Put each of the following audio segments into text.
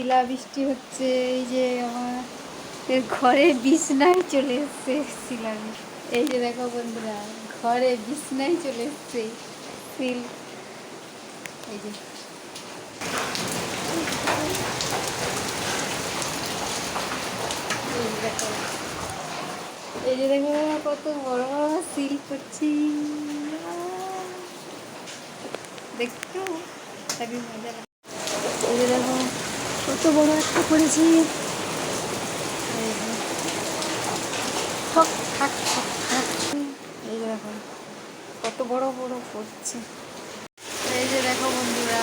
শিলা বৃষ্টি হচ্ছে, এই যে আমার ঘরে বিছনায় চলে এসছে শিলা এই যে দেখো বন্ধুরা, ঘরে বিছনায় চলে এসছে শিল। এই যে। এই যে দেখো। কত বড় সিল করছি। দেখছ? হেবি মজা লাগে এই যে দেখো। কত বড় একটা করেছি। এই দেখো, কত বড় বড় পড়ছে এই যে দেখো বন্ধুরা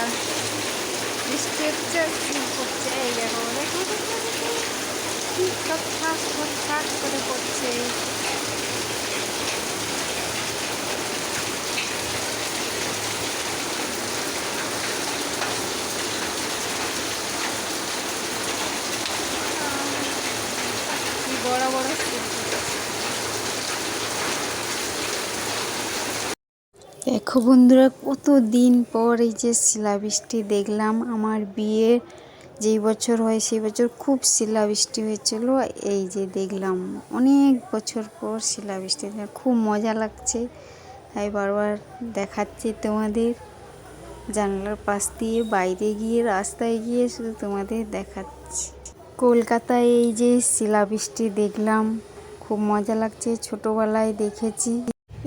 সিল করছে? এই দেখো দেখো। ঠক ঠাক ঠক করে পড়ছে কি বড় বড় সিল দেখো বন্ধুরা কত দিন পর এই যে শিলাবৃষ্টি দেখলাম। আমার বিয়ে যেই বছর হয়, সেই বছর খুব শিলাবৃষ্টি হয়েছিল। এই যে দেখলাম, অনেক বছর পর শিলাবৃষ্টি। খুব মজা লাগছে। তাই বারবার দেখাচ্ছি তোমাদের। জানলার পাশ দিয়ে বাইরে গিয়ে রাস্তায় গিয়ে শুধু তোমাদের দেখাচ্ছি। কলকাতায় এই যে শিলাবৃষ্টি দেখলাম, খুব মজা লাগছে। ছোটোবেলায় দেখেছি।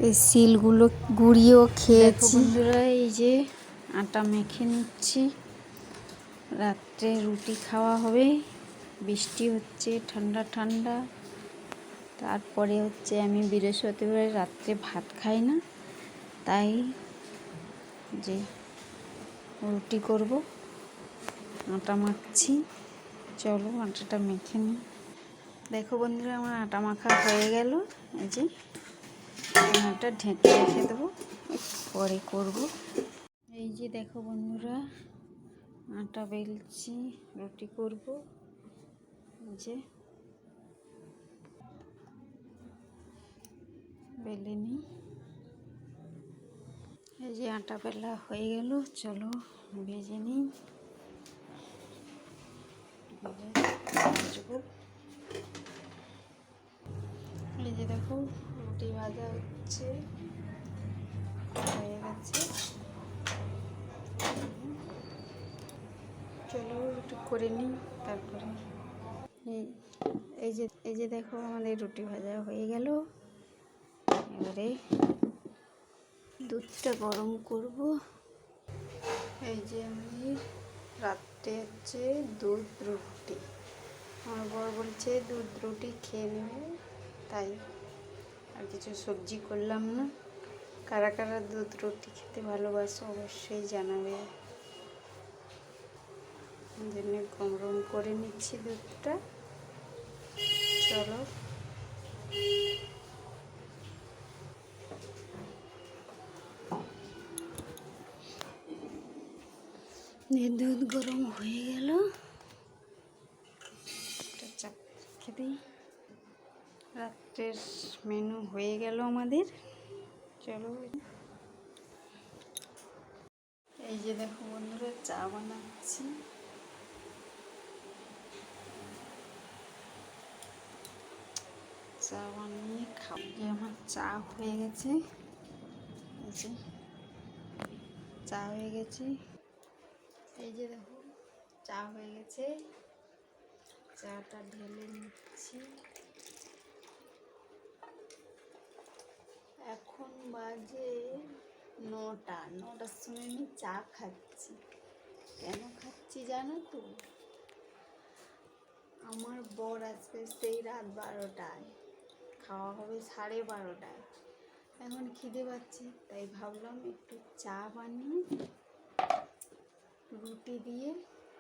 এই শিলগুলো গুঁড়িয়েও খেয়েছি। বন্ধুরা এই যে আটা মেখে নিচ্ছি। রাত্রে রুটি খাওয়া হবে। বৃষ্টি হচ্ছে ঠান্ডা ঠান্ডা। তারপরে হচ্ছে আমি বৃহস্পতিবার রাত্রে ভাত খাই না। তাই যে রুটি করব আটা মাখছি। চলো আটাটা মেখে নিই। দেখো বন্ধুরা আমার আটা মাখা হয়ে গেল। এই যে আটা ঢেকে রেখে দেবো। পরে করব। এই যে দেখো বন্ধুরা, আটা বেলছি, রুটি করব। যে বেলে নিই। এই যে আটা বেলা হয়ে গেল, চলো ভেজে নিই। এই যে দেখো রুটি ভাজা হচ্ছে। হয়ে গেছে। চলো একটু করে নিই, তারপরে এই যে এই যে দেখো আমাদের রুটি ভাজা হয়ে গেল। এবারে দুধটা গরম করব। এই যে আমি রাত্রে হচ্ছে দুধ রুটি। আমার বর বলছে দুধ রুটি খেয়ে নেবে, তাই আর কিছু সবজি করলাম না। কারা কারা দুধ রুটি খেতে ভালোবাসো অবশ্যই জানাবে। জন্য গরম করে নিচ্ছি দুধটা। চলো। দুধ গরম হয়ে গেল। চাপ রেখে দিই রাত্রের মেনু হয়ে গেল আমাদের। চলো। এই যে দেখো বন্ধুরা, চা বানাচ্ছি। চা বানিয়ে যে আমার চা হয়ে গেছে। চা হয়ে গেছে। এই যে দেখো, চা হয়ে গেছে। চাটা ঢেলে নিচ্ছি এখন বাজে নটা, নটার সময় আমি চা খাচ্ছি। কেন খাচ্ছি জানো তো? আমার বর আসবে সেই রাত বারোটায়, খাওয়া হবে সাড়ে বারোটায়। এখন খিদে পাচ্ছে, তাই ভাবলাম একটু চা বানিয়ে রুটি দিয়ে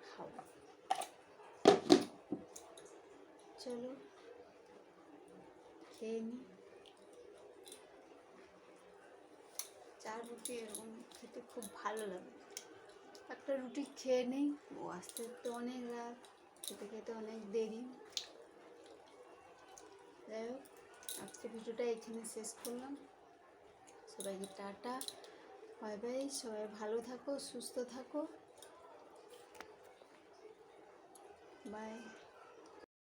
খাব। চলো, খেয়ে নিই চা রুটি এরকম খেতে খুব ভালো লাগে। একটা রুটি খেয়ে নেই, ও আসতে তো অনেক রাত, খেতে খেতে অনেক দেরি। যাই হোক, আজকে ভিডিওটা এখানে শেষ করলাম। সবাইকে টাটা, বাই বাই, সবাই ভালো থাকো, সুস্থ থাকো। বাই।